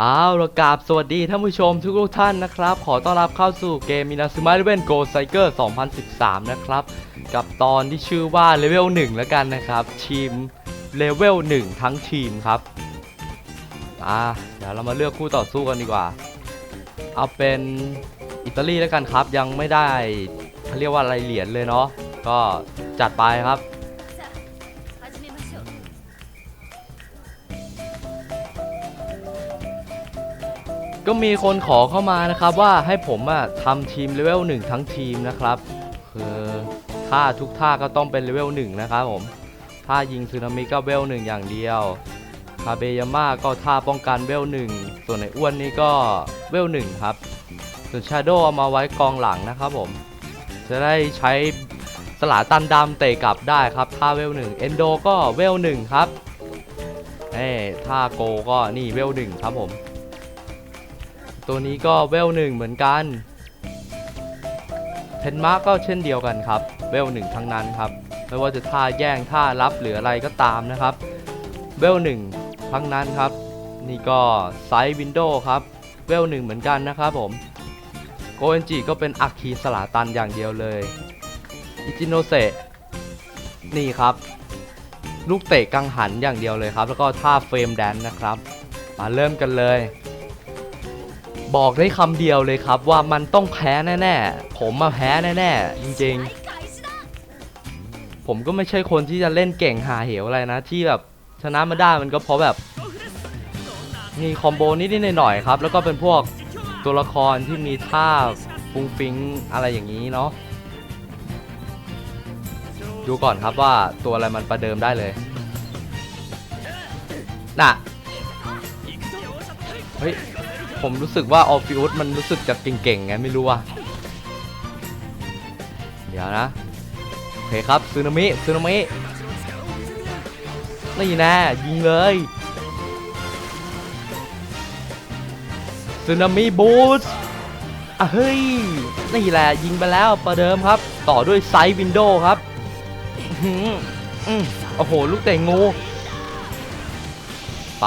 เอาละกราบสวัสดีท่านผู้ชมทุกท่านนะครับ ขอต้อนรับเข้าสู่เกมมินาซึม e เลเว่นโกไซเกอร์2013 นะครับ กับตอนที่ชื่อว่าเลเวล1แล้วกันนะครับ ทีมเลเวล1ทั้งทีมครับ อ่าเดี๋ยวเรามาเลือกคู่ต่อสู้กันดีกว่า เอาเป็นอิตาลีแล้วกันครับ ยังไม่ได้เขาเรียกว่าอะไรเหรียญเลยเนาะก็จัดไปครับ ก็มีคนขอเข้ามานะครับว่าให้ผมอะทำทีมเลเวล1ทั้งทีมนะครับคือท่าทุกท่าก็ต้องเป็นเลเวล1นะครับผมท่ายิงสึนามิก็เวล1อย่างเดียวคาเบยาม่าก็ท่าป้องกันเวล1ส่วนในอ้วนนี่ก็เวล1ครับ ส่วนชาโดเอามาไว้กองหลังนะครับผม จะได้ใช้สลาตันดำเตะกลับได้ครับท่าเวล1เอนโดก็เวล1ครับเอ้ท่าโกก็นี่เวล1ครับผม ตัวนี้ก็เวลหนึ่งเหมือนกันเทนมาร์กก็เช่นเดียวกันครับ เวลหนึ่งทั้งนั้นครับ ไม่ว่าจะท่าแย่งท่ารับหรืออะไรก็ตามนะครับ เวลหนึ่งทั้งนั้นครับ นี่ก็ไซส์วินโดว์ครับ เวลหนึ่งเหมือนกันนะครับผม โกเอนจิก็เป็นอัคคีสลาตันอย่างเดียวเลย อิจิโนเซะนี่ครับ ลูกเตะกังหันอย่างเดียวเลยครับ แล้วก็ท่าเฟรมแดนนะครับ มาเริ่มกันเลย บอกได้คำเดียวเลยครับว่ามันต้องแพ้แน่ๆ ผมมาแพ้แน่ๆ จริงๆ ผมก็ไม่ใช่คนที่จะเล่นเก่งหาเหวอะไรนะ ที่แบบชนะมาได้มันก็เพราะแบบมีคอมโบนิดๆหน่อยๆครับ แล้วก็เป็นพวกตัวละครที่มีท่าฟุ้งฟิ้งอะไรอย่างนี้เนาะดูก่อนครับว่าตัวอะไรมันประเดิมได้เลย น่ะ เฮ้ย ผมรู้สึกว่าออฟฟิอุสมันรู้สึกจะเก่งๆไงไม่รู้ว่ะเดี๋ยวนะ โอเคครับซึนามิซึนามินี่น่ยิงเลยซึนามิบูสอะเฮ้ยนี่แหละยิงไปแล้วประเดิมครับ ต่อด้วยไซด์วินโดว์ครับอือหืออืมโอ้โห ลูกเตะงู ไป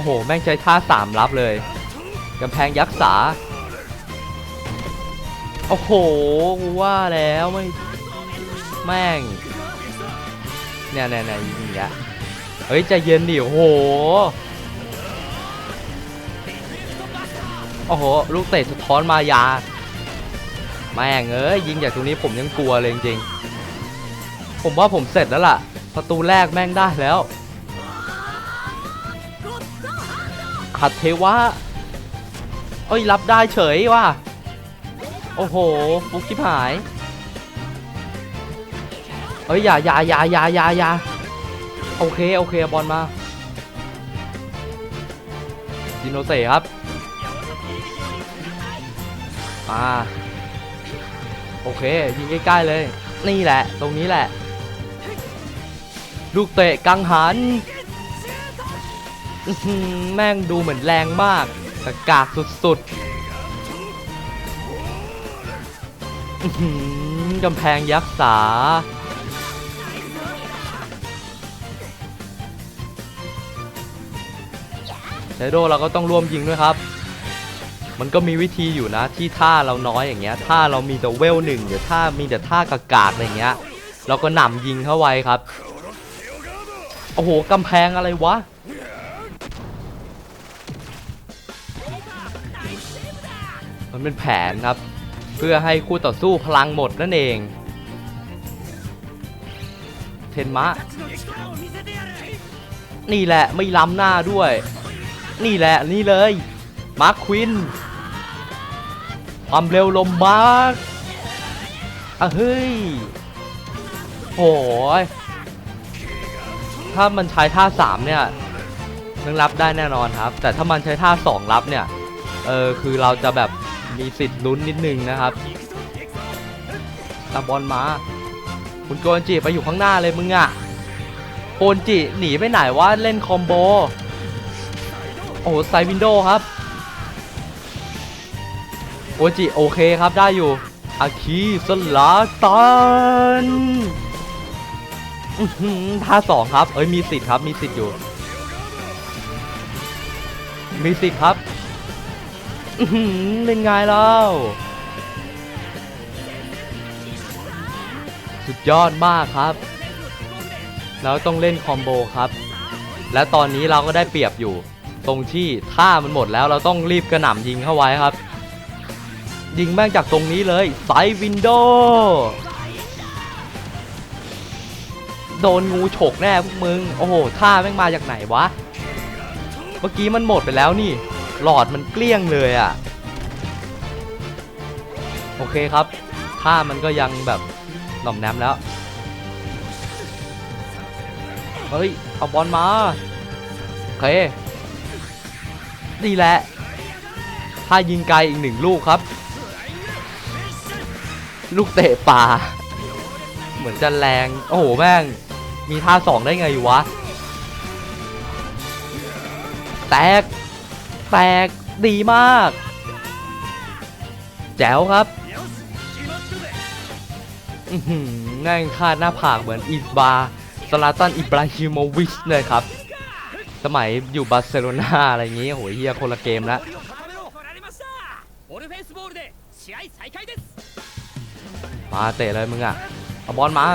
อ้โห แม่งใช้ท่าสามรับเลยกำแพงยักษ์ษาโอ้โหกูว่าแล้วไม่แม่งเนี่ยเนี่ยเนี่ยยิงย่างเงี้ยเฮ้ยใจเย็นดิโอ้โหโอ้โหลูกเตะสะท้อนมายา แม่งเอ้ยยิงจากตรงนี้ผมยังกลัวเลยจริงๆผมว่าผมเสร็จแล้วล่ะประตูแรกแม่งได้แล้ว ขัดเทวะเอ้ยรับได้เฉยว่ะ โอ้โหฟุกชิบหายเอ้ยอย่าอย่าอย่าอย่าอย่าอย่าโอเคโอเคบอลมาจิโนเซครับมาโอเคยิงใกล้ๆเลย นี่แหละ ตรงนี้แหละ ลูกเตะกังหัน แม่งดูเหมือนแรงมากแต่กากสุดๆกำแพงยักษ์ษาเชโดเราก็ต้องร่วมยิงด้วยครับ มันก็มีวิธีอยู่นะที่ท่าเราน้อยอย่างเงี้ย ท่าเรามีแต่เวลหนึ่งหรือท่ามีแต่ท่ากากๆอะไรเงี้ย เราก็หนำยิงเข้าไว้ครับ โอ้โหกำแพงอะไรวะ มันเป็นแผนครับ เพื่อให้คู่ต่อสู้พลังหมดนั่นเอง เทนมะ นี่แหละไม่ล้ำหน้าด้วย นี่แหละนี่เลย มาร์คควิน ความเร็วลมมาร์คอะเฮ้ยโอ้ยถ้ามันใช้ท่า 3 เนี่ยนึงรับได้แน่นอนครับ แต่ถ้ามันใช้ท่า 2 รับเนี่ย เออ คือเราจะแบบ มีสิทธิ์ลุ้นนิดนึงนะครับตาบอลมาคุณโกนจิไปอยู่ข้างหน้าเลยมึงอะโกนจิหนีไปไหนวะเล่นคอมโบ โอ้โหไซวินโดครับโอจิโอเคครับได้อยู่อาคีสลาตันท่าสองครับ เอ้ยมีสิทธิ์ครับมีสิทธิ์อยู่ มีสิทธิ์ครับ เป็นไงเล่าสุดยอดมากครับ แล้วต้องเล่นคอมโบครับ และตอนนี้เราก็ได้เปรียบอยู่ ตรงที่ท่ามันหมดแล้วเราต้องรีบกระหน่ำยิงเข้าไว้ครับ ยิงแม่งจากตรงนี้เลยไซวินโดโดนงูฉกแน่พวกมึง โอ้โห ท่าแม่งมาจากไหนวะ เมื่อกี้มันหมดไปแล้วนี่ หลอดมันเกลี้ยงเลยอะ่ะ โอเคครับท่ามันก็ยังแบบหน่อมแนมแล้ว เฮ้ย เอาบอลมา โอเคนี่แหละถ้ายิงไกลอีกหนึ่งลูกครับ ลูกเตะป่า เหมือนจะแรง โอ้โห แม่ง มีท่าสองได้ไงวะ แตก แตกดีมาก แจ๋วครับง่ายคาดหน้าผากเหมือนอิบาสลาตันอิบราฮิโมวิชเลยครับ สมัยอยู่บาร์เซโลนาอะไรอย่างงี้โหเฮียคนละเกมละมาเตะเลยมึงอะเอาบอลมา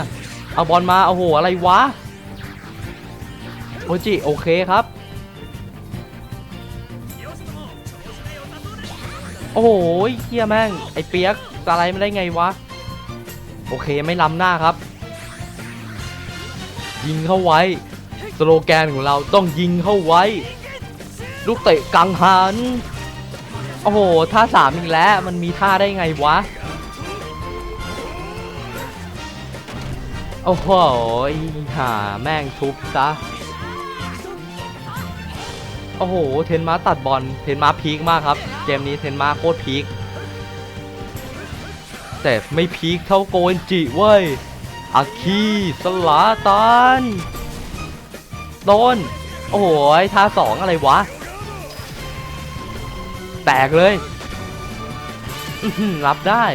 เอาบอลมา โอ้โห อะไรวะ โอจิ โอเคครับ โอ้โหเฮียแม่ง ไอเปียกอะไรไม่ได้ไงวะ โอเคไม่ล้ำหน้าครับ ยิงเข้าไว้ สโลแกนของเราต้องยิงเข้าไว้ ลูกเตะกังหัน โอ้โหท่าสามอีกแล้ว มันมีท่าได้ไงวะ โอ้โหหาแม่งทุบซะ โอ้โห เทนมาตัดบอล เทนมาพีคมากครับ เกมนี้เทนมาโคตรพีค แต่ไม่พีคเท่าโกนจิเว้ย อาคีสลาตัน โดน โอ้โหท่าสองอะไรวะ แตกเลย รับได้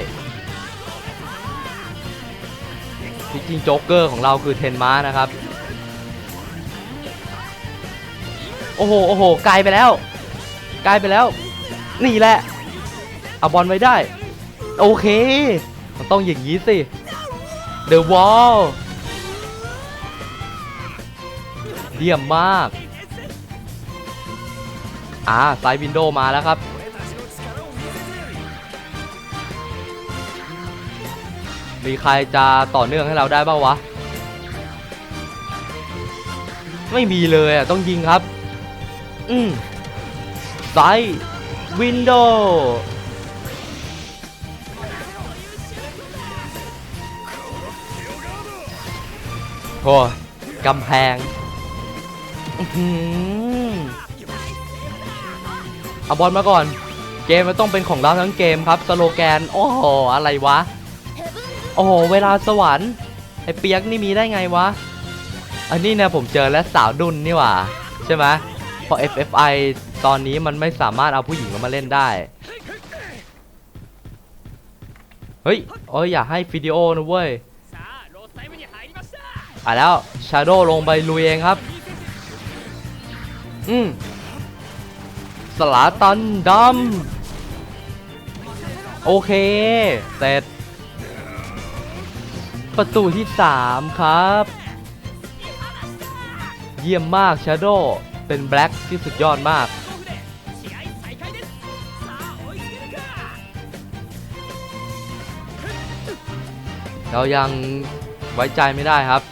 จริงโจ๊กเกอร์ของเราคือเทนมานะครับ โอ้โหโอ้โหไกลไปแล้วไกลไปแล้ว นี่แหละ เอาบอลไว้ได้ โอเค มันต้องอย่างนี้สิเดอะวอลเยี่ยมมาก อ่าไซด์วินโดว์มาแล้วครับ มีใครจะต่อเนื่องให้เราได้บ้างวะ ไม่มีเลยอะ ต้องยิงครับ อืมไซด์วินโดว์โอ้ยกำแพงอื้อหือเอาบอลมาก่อน เกมมันต้องเป็นของเราทั้งเกมครับสโลแกน โอ้โห อะไรวะ โอ้โห เวลาสวรรค์ไอเปียกนี่มีได้ไงวะ อันนี้นี่ยผมเจอแล้วสาวดุนนี่หว่า ใช่ไหม เพราะ FFI ตอนนี้มันไม่สามารถเอาผู้หญิงมาเล่นได้ เฮ้ยโอ้ยอย่าให้วิดีโอนะเว้ยอะแล้วชาโดลงไปลุยเองครับ อืมสลาตันดำโอเค เสร็จ ประตูที่ 3 ครับ เยี่ยมมากชาโด เป็นแบล็กที่สุดยอดมาก เรายังไว้ใจไม่ได้ครับ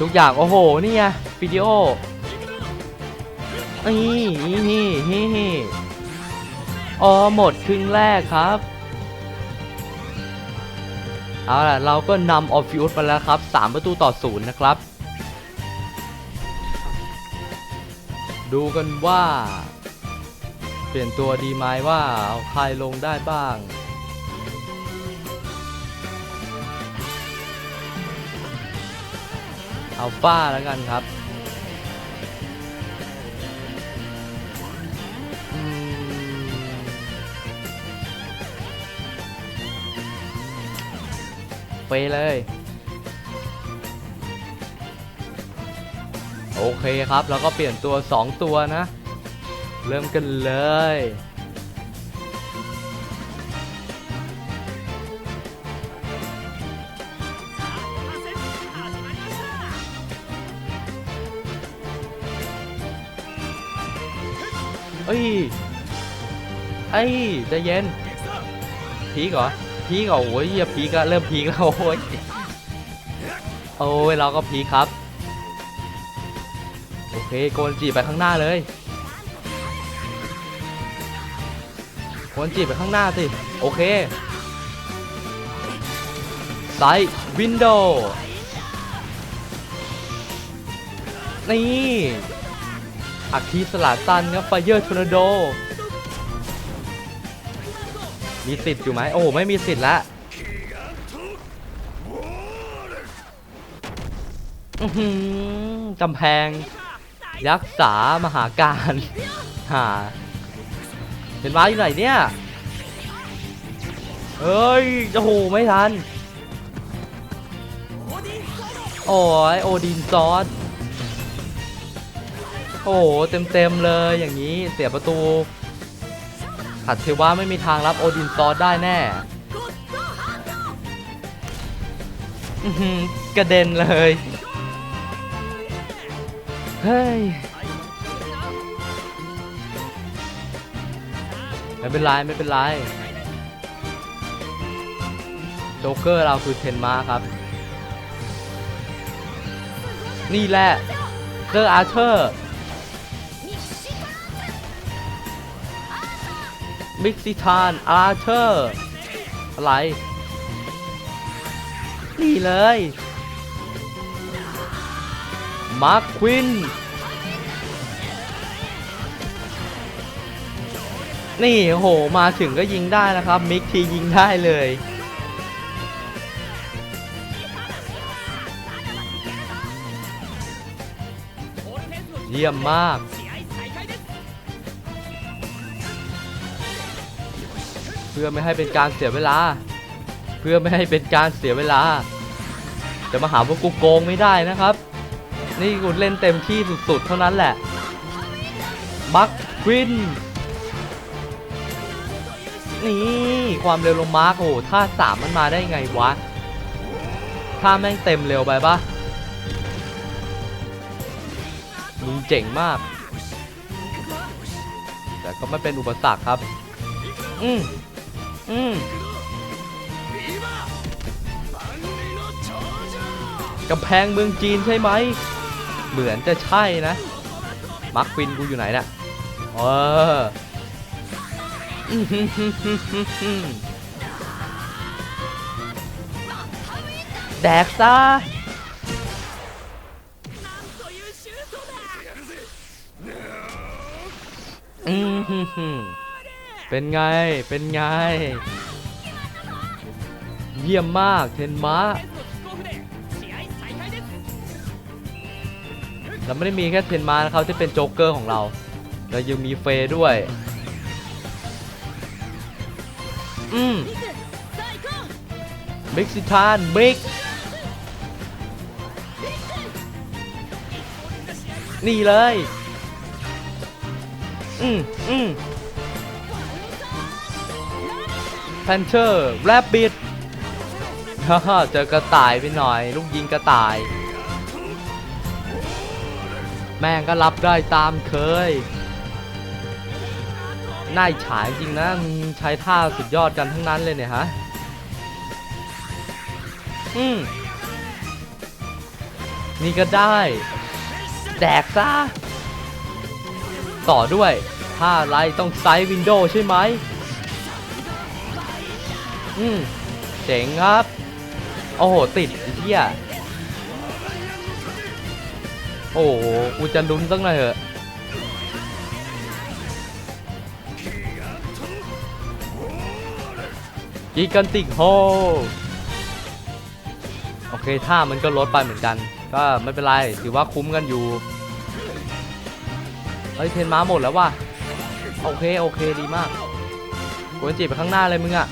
ทุกอย่างโอ้โห นี่ไงวิดีโอนี่นี่นี่ออหมดครึ่งแรกครับ เอาล่ะ เราก็นำออฟฟิวส์ไปแล้วครับ 3 ประตูต่อ 0 นะครับ ดูกันว่า เปลี่ยนตัวดีไหมว่าเอาใครลงได้บ้าง เอัลฟาแล้วกันครับไปเลย โอเคครับ แล้วก็เปลี่ยนตัว 2 ตัวนะ เริ่มกันเลย เอ้ยไอ้ใจเย็น พีกเหรอ พีกเหรอโอ้ยเฮียพีกอะเริ่มพีกแล้วโอ้ย โอ้ย เราก็พีกครับ เคโกนจีไปข้างหน้าเลยโกนจีไปข้างหน้าสิ โอเคไซวินโดว์นี่อักคีสลาตันครับไฟเยอร์ทอร์นาโด มีสิทธิ์อยู่ไหม โอ้ไม่มีสิทธิ์ละอื้อหือกำแพง ยักษ์สามหาการหาเห็นว้าอยู่ไหนเนี่ยเอ้ยโอ้โหไม่ทันโอ้ยโอดินซอสโอ้โหเต็มๆเลยอย่างนี้เสียประตูขัดเทวะไม่มีทางรับโอดินซอสได้แน่กระเด็นเลย เฮ้ยไม่เป็นไรไม่เป็นไรโจ๊กเกอร์เราคือเทนมาครับ นี่แหละเซออาร์เธอร์มิกซิทานอาร์เธอร์ อะไร นี่เลย มาร์คควิน นี่โห มาถึงก็ยิงได้นะครับ มิกทียิงได้เลย เยี่ยมมากเพื่อไม่ให้เป็นการเสียเวลา เพื่อไม่ให้เป็นการเสียเวลา จะมาหาว่ากูโกงไม่ได้นะครับ นี่กูเล่นเต็มที่สุดๆ เท่านั้นแหละ บัคควิน นี่ความเร็วลงมาร์กโอ้ท่าสามมันมาได้ไงวะ ท่าแม่งเต็มเร็วไปปะมึงเจ๋งมาก แต่ก็ไม่เป็นอุปสรรคครับ อืมอืมกำแพงเมืองจีนใช่ไหม เหมือนจะใช่นะ มาร์ควินกูอยู่ไหนน่ะเออแดกซะเป็นไง เป็นไง เยี่ยมมาก เทนมา เราไม่ได้มีแค่เทนมานะครับที่เป็นโจ๊กเกอร์ของเรา เรายังมีเฟย์ด้วย อืมบิ๊กซิทานบิ๊กนี่เลย อืมอืมแพนเชอร์แรบบิทฮ่าเจอกระต่ายไปหน่อย ลูกยิงกระต่าย แม่งก็รับได้ตามเคย น่าอิจฉาจริงนะมึงใช้ท่าสุดยอดกันทั้งนั้นเลยเนี่ยฮะ อืม นี่ก็ได้ แดกซะ ต่อด้วย ถ้าไรต้องไซส์วินโดว์ใช่ไหม อืม เจ๋งครับ โอ้โห ติดเหี้ย โอ้โหกูจะลุ้นสักหน่อยเหอะกิกันติกโฮโอเคท่ามันก็ลดไปเหมือนกัน ก็ไม่เป็นไร ถือว่าคุ้มกันอยู่ เฮ้ย เทนม้าหมดแล้วว่ะ โอเค โอเคดีมากกวนจีบไปข้างหน้าเลยมึงอะ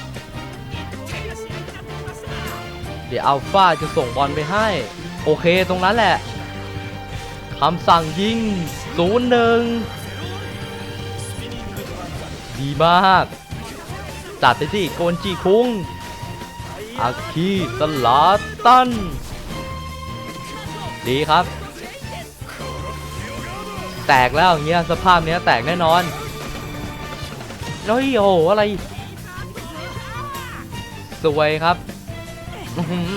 เดี๋ยวอัลฟาจะส่งบอลไปให้ โอเคตรงนั้นแหละ คำสั่งยิงศูนย์หนึ่งดีมาก จัดไปสิโกนจีคุงอาคีสลาตัน ดีครับ แตกแล้วอย่างเงี้ยสภาพเนี้ยแตกแน่นอนเฮ้ยโอ้โหอะไร สวยครับอื้อหือ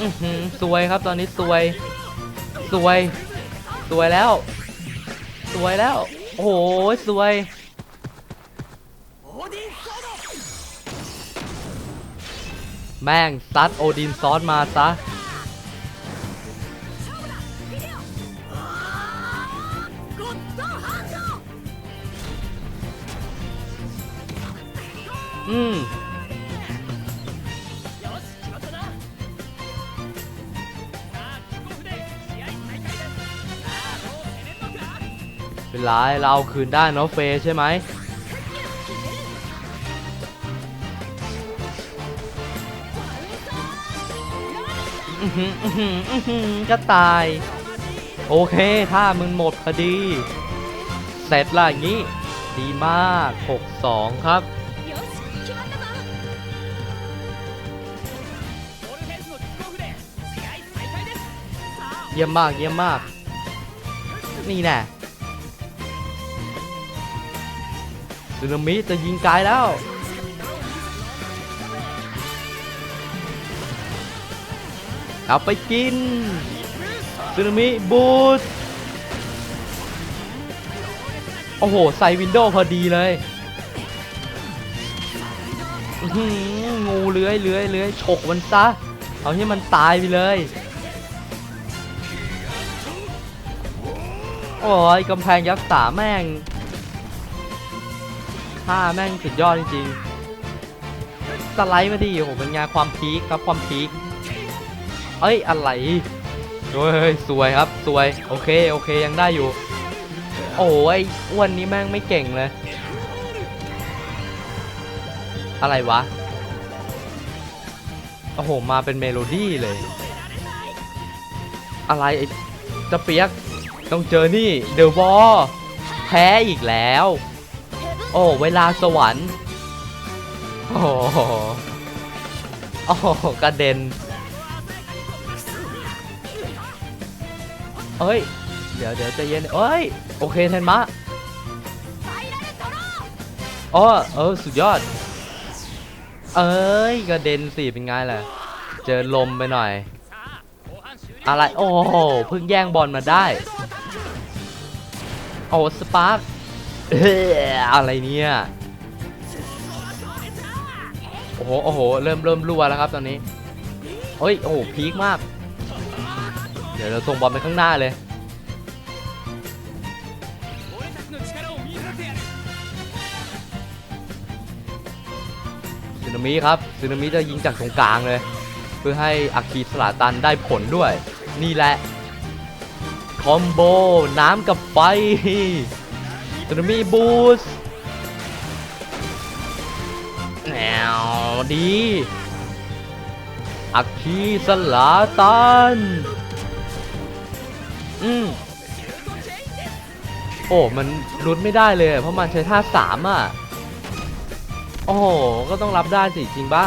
อื้อหือสวยครับตอนนี้สวย สวย สวยแล้ว สวยแล้ว โอ้โห สวย แม่งซัดโอดินซ้อนมาซะ อืม เป็ไรเราคืนได้เนาะเฟยใช่ไหมก็ตาย โอเค ถ้ามึงหมดพอดี เสร็จละอย่างนี้ ดีมาก 6-2 ครับเยี่ยมมากเยี่ยมมาก นี่แน่ สึนามิจะยิงไกลแล้ว เอาไปกินสึนามิบูสโอ้โห ใส่วินโดว์พอดีเลยงูเลื้อยเลื้อยเลื้อยฉกมันซะ เอาให้มันตายไปเลย โอ้ยกำแพงยักษ์สาแม่ง ท่าแม่งสุดยอดจริงๆสไลด์มาดิโอ้โหเป็นงานความพีคครับความพีคเอ้ยอะไรเฮ้ยสวยครับสวยโอเคโอเคยังได้อยู่ โอ้ยอ้วนนี้แม่งไม่เก่งเลย อะไรวะโอ้โหมาเป็นเมโลดี้เลย อะไรไอ้เจะเปียกต้องเจอนี่เดอะวอลแพ้อีกแล้ว โอ้เวลาสวรรค์ โอ้โหโอ้โหกระเด็น เอ้ย เดี๋ยวเดี๋ยวจะเย็นเอ้ย โอเคเทนมะอ๋อเออ สุดยอด เอ้ยกระเด็นสิเป็นไงแหละเจอลมไปหน่อย อะไร โอ้โหเพิ่งแย่งบอลมาได้ โอ้สปาร์ อะไรเนี่ย โอ้โห โอ้โห เริ่มเริ่มรัวแล้วครับตอนนี้เฮ้ย โอ้โห พีคมาก เดี๋ยวเราส่งบอลไปข้างหน้าเลย ซึนามิครับ ซึนามิจะยิงจากตรงกลางเลย เพื่อให้อัคคีสลาตันได้ผลด้วย นี่แหละ คอมโบ น้ำกับไฟ สึนามิบูสแนวดีอาคีสลาตัน อืมโอ้ มันรุดไม่ได้เลย เพราะมันใช้ท่าสามอะ โอ้โห ก็ต้องรับได้สิ จริงปะ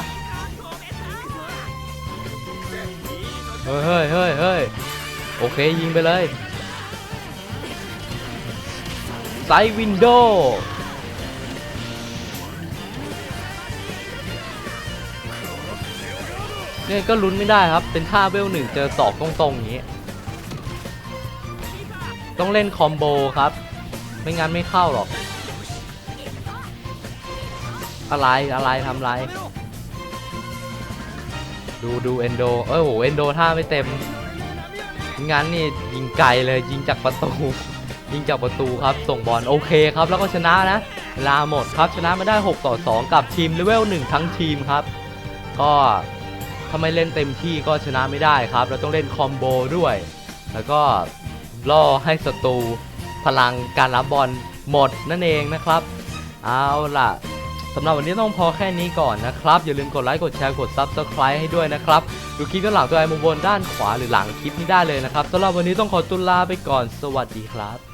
เฮ้ยเฮ้ยเฮ้ยโอเค ยิงไปเลย ไซวินโดเนี่ยก็ลุ้นไม่ได้ครับ เป็นท่าเวลหนึ่งเจอศอกตรงๆอย่างนี้ ต้องเล่นคอมโบครับ ไม่งั้นไม่เข้าหรอก อะไรอะไรทำอะไรดูดูเอนโดเอ้ยโหเอนโดท่าไม่เต็ม งั้นนี่ยิงไกลเลยยิงจากประตู ยิงจากประตูครับ ส่งบอลโอเคครับ แล้วก็ชนะนะเวลาหมดครับ ชนะมาได้ 6 ต่อ 2 กับทีมเลเวล 1 ทั้งทีมครับ ก็ถ้าไม่เล่นเต็มที่ก็ชนะไม่ได้ครับ เราต้องเล่นคอมโบด้วย แล้วก็ล่อให้ศัตรูพลังการรับบอลหมดนั่นเองนะครับ เอาล่ะสำหรับวันนี้ต้องพอแค่นี้ก่อนนะครับ อย่าลืมกดไลค์กดแชร์กด Subscribe ให้ด้วยนะครับ ดูคลิปด้านหลังตัวไอ้มุมบนด้านขวาหรือหลังคลิปนี้ได้เลยนะครับสำหรับวันนี้ต้องขอตุลาไปก่อนสวัสดีครับ